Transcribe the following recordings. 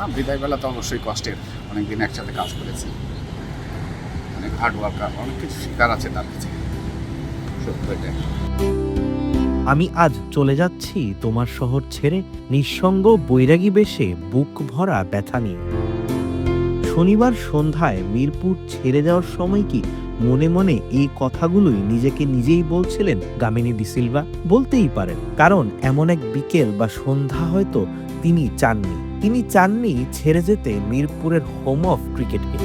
না, বিদায়বেলা তো অবশ্যই কষ্টের। অনেকদিন একসাথে কাজ করেছি। অনেক হার্ড ওয়ার্কার অনেক কিছু শিকার আছে তার কাছে। সত্য এটাই আমি আজ চলে যাচ্ছি তোমার শহর ছেড়ে নিঃসঙ্গ বৈরাগী বেশে বুক ভরা ব্যথা নিয়ে। শনিবার সন্ধ্যায় মিরপুর ছেড়ে যাওয়ার সময় কি মনে মনে এই কথাগুলোই নিজেকে নিজেই বলছিলেন গামিনী ডিসিলভা বলতেই পারেন, কারণ এমন এক বিকেল বা সন্ধ্যা হয়তো তিনি চাননি। তিনি চাননি ছেড়ে যেতে মিরপুরের হোম অফ ক্রিকেটকে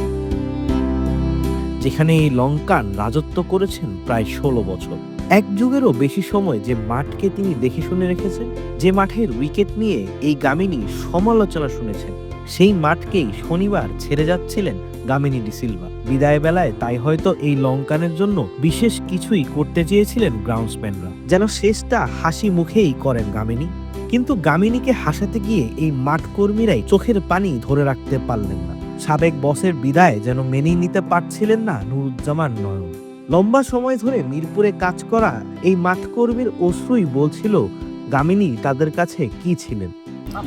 যেখানে এই লঙ্কান রাজত্ব করেছেন প্রায় ষোলো বছর। এক যুগেরও বেশি সময় যে মাঠকে তিনি দেখে শুনে রেখেছেন, যে মাঠের উইকেট নিয়ে এই গামিনী সমালোচনা শুনেছেন, সেই মাঠকেই শনিবার ছেড়ে যাচ্ছিলেন গামিনী ডিসিলভা বিদায় বেলায় তাই হয়তো এই লঙ্কানের জন্য বিশেষ কিছুই করতে চেয়েছিলেন গ্রাউন্ডসম্যানরা যেন শেষটা হাসি মুখেই করেন গামিনী। কিন্তু গামিনীকে হাসাতে গিয়ে এই মাঠ কর্মীরাই চোখের পানি ধরে রাখতে পারলেন না। সাবেক বসের বিদায় যেন মেনেই নিতে পারছিলেন না নুরুজ্জামান নয়ন। লম্বা সময় ধরে মিরপুরে কাজ করা এই মাঠকর্মীর অশ্রুই বলছিল, গামিনী, তাদের কাছে কি ছিলেন?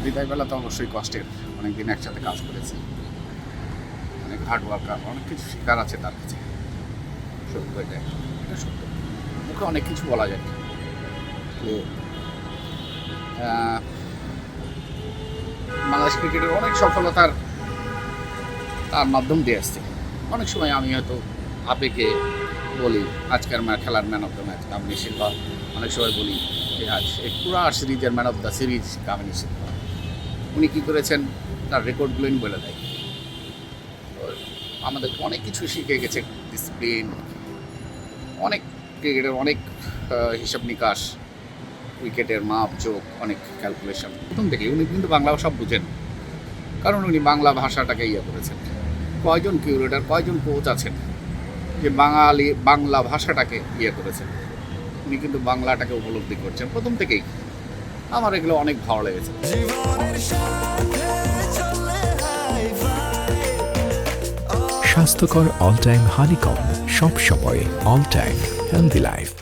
বিদায়বেলা তো অবশ্যই কষ্টের। অনেকদিন একসাথে কাজ করেছি। অনেক হার্ড ওয়ার্কার অনেক কিছু শিকার আছে তার কাছে। সত্য এটা। সত্য। মুখে অনেক কিছু বলা যায়। বাংলাদেশ ক্রিকেটের অনেক সফলতার, তার মাধ্যম দিয়ে আসছে। অনেক সময় আমি হয়তো আবেগে বলি, আজকের খেলার man of the match Kamini Silva অনেক সময় বলি যে, আজ পুরা সিরিজের man of the series Kamini Silva উনি কী করেছেন? তার রেকর্ডগুলো বলে দেয়। তো আমাদের অনেক কিছু শিখে গেছে ডিসিপ্লিন অনেক ক্রিকেটের অনেক হিসাব নিকাশ উইকেটের মাপ যোগ অনেক ক্যালকুলেশন প্রথম থেকে উনি কিন্তু বাংলা সব বুঝেন। কারণ উনি বাংলা ভাষাটাকে ইয়ে করেছেন। কয়জন কিউরেটার কয়জন কোচ আছেন যে বাঙালি বাংলা ভাষাটাকে ইয়ে করেছেন? উনি কিন্তু বাংলাটাকে উপলব্ধি করছেন প্রথম থেকেই। আমার এগুলো অনেক ভালো লেগেছে। স্বাস্থ্যকর অল টাইম হানিকম সব সময় অল টাইম হেলদি লাইফ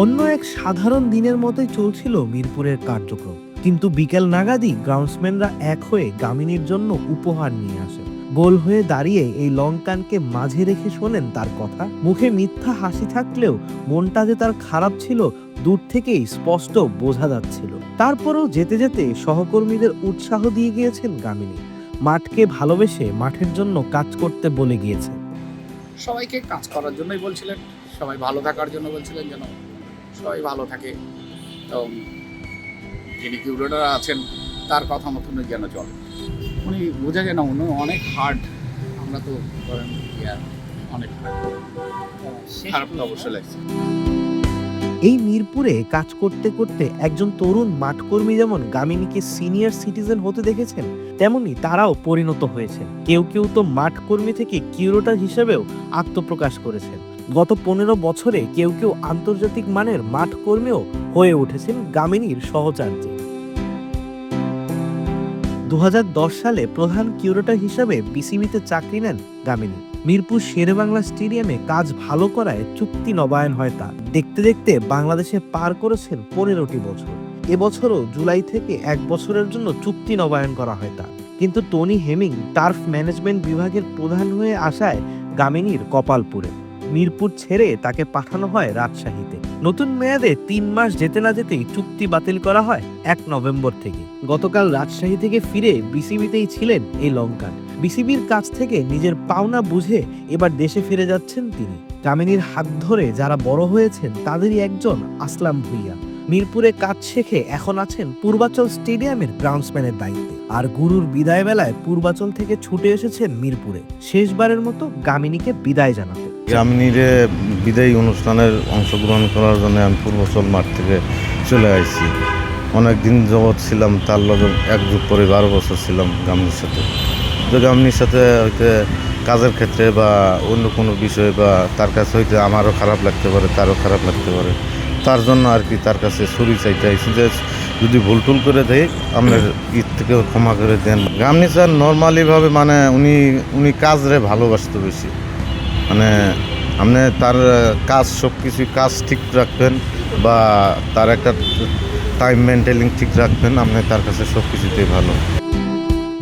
অন্য এক সাধারণ দিনের মতোই চলছিল মিরপুরের কার্যক্রম। কিন্তু বিকেল নাগাদই গ্রাউন্ডসম্যানরা এক হয়ে গামিনীর জন্য উপহার নিয়ে আসে গোল হয়ে দাঁড়িয়ে এই লঙ্কানকে মাঝে রেখে শোনেন তার কথা। মুখে মিথ্যা হাসি থাকলেও মনটা যে তার খারাপ ছিল, দূর থেকেই স্পষ্ট বোঝা যাচ্ছিল। তারপরেও যেতে যেতে সহকর্মীদের উৎসাহ দিয়ে গিয়েছেন গামিনী। মাঠকে ভালোবেসে মাঠের জন্য কাজ করতে বলে গিয়েছে। সবাইকে কাজ করার জন্যই বলছিলেন, সবাই ভালো থাকার জন্য বলছিলেন যেন সবাই ভালো থাকে। এবং যিনি কিউরেটার আছেন তার কথা মতন যেন চলে। উনি বোঝা যায় না উনি অনেক হার্ড আমরা তো আর অনেক খারাপ তো অবশ্যই লাগছে। এই মিরপুরে কাজ করতে করতে একজন তরুণ মাঠকর্মী যেমন গামিনীকে সিনিয়র সিটিজেন হতে দেখেছেন তেমনি তারাও পরিণত হয়েছেন। কেউ কেউ তো মাঠকর্মী থেকে কিউরোটার হিসেবেও আত্মপ্রকাশ করেছেন। গত পনেরো বছরে কেউ কেউ আন্তর্জাতিক মানের মাঠ কর্মীও হয়ে উঠেছেন গামিনীর সহচার্যে। দু সালে প্রধান কিউরেটর হিসাবে বিসিবিতে চাকরি নেন গামিনী। মিরপুর শেরেবাংলা স্টেডিয়ামে কাজ ভালো করায় চুক্তি নবায়ন হয় তার। দেখতে দেখতে বাংলাদেশে পার করেছেন পনেরোটি বছর। এবছরও জুলাই থেকে এক বছরের জন্য চুক্তি নবায়ন করা হয় তার। কিন্তু টনি হেমিং, টার্ফ ম্যানেজমেন্ট বিভাগের প্রধান হয়ে আসায় গামিনীর কপালপুরে মিরপুর ছেড়ে তাকে পাঠানো হয় রাজশাহীতে। নতুন মেয়াদে তিন মাস যেতে না যেতেই চুক্তি বাতিল করা হয় এক নভেম্বর থেকে। গতকাল রাজশাহী থেকে ফিরে বিসিবিতেই ছিলেন এই লঙ্কান। বিসিবির কাছ থেকে নিজের পাওনা বুঝে এবার দেশে ফিরে যাচ্ছেন তিনি। কামিনীর হাত ধরে যারা বড় হয়েছেন, তাদেরই একজন আসলাম ভুইয়া। মিরপুরে কাজ শেখে এখন আছেন পূর্বাচল স্টেডিয়ামের গ্রাউন্ডসম্যানের দায়িত্বে। আর গুরুর বিদায় বেলায় পূর্বাচল থেকে ছুটে এসেছেন মিরপুরে। শেষবারের মতো গামিনীকে বিদায় জানাতে। গ্রামীণীরে বিদায়ী অনুষ্ঠানের অংশগ্রহণ করার জন্য আমি পূর্বচল মাঠ থেকে চলে আসছি অনেক দিন যাবৎ ছিলাম, তার লগে এক যুগ পরে বারো বছর ছিলাম গামনির সাথে। তো গামনির সাথে হয়তো কাজের ক্ষেত্রে বা অন্য কোনো বিষয়ে বা তার কাছে হয়তো আমারও খারাপ লাগতে পারে, তারও খারাপ লাগতে পারে। তার জন্য আর কি তার কাছে সরি চাইতে আইছি যে, যদি ভুল টুল করে দেয় আপনার ঈদ থেকে ক্ষমা করে দেন। গামনি স্যার নর্মালিভাবে মানে উনি উনি কাজরে ভালোবাসতো বেশি। মানে আপনি তার কাজ সব কিছু কাজ ঠিক রাখবেন বা তার একটা টাইম মেনটেনিং ঠিক রাখবেন, আপনি তার কাছে সব কিছুতেই ভালো।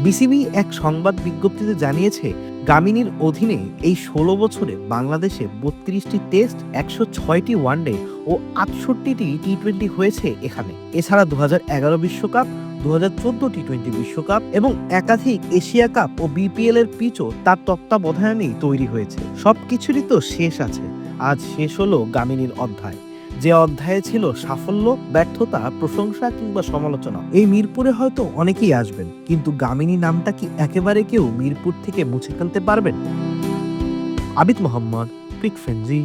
বিসিবি এক সংবাদ বিজ্ঞপ্তিতে জানিয়েছে, গামিনীর অধীনে এই ষোলো বছরে বাংলাদেশে বত্রিশটি টেস্ট একশো ছয়টি ওয়ানডে ও আটষট্টিটি টি টোয়েন্টি হয়েছে এখানে। এছাড়া দু হাজার এগারো বিশ্বকাপ দু হাজার চোদ্দ টি টোয়েন্টি বিশ্বকাপ এবং একাধিক এশিয়া কাপ ও বিপিএল এর পিচও তার তত্ত্বাবধানেই তৈরি হয়েছে। সবকিছুরই তো শেষ আছে। আজ শেষ হলো গামিনীর অধ্যায়। যে অধ্যায়ে ছিল সাফল্য, ব্যর্থতা, প্রশংসা কিংবা সমালোচনা, এই মিরপুরে হয়তো অনেকেই আসবেন, কিন্তু গামিনী নামটা কি একেবারে কেউ মিরপুর থেকে মুছে ফেলতে পারবেন? আবিদ মোহাম্মদ পিক ফেনজি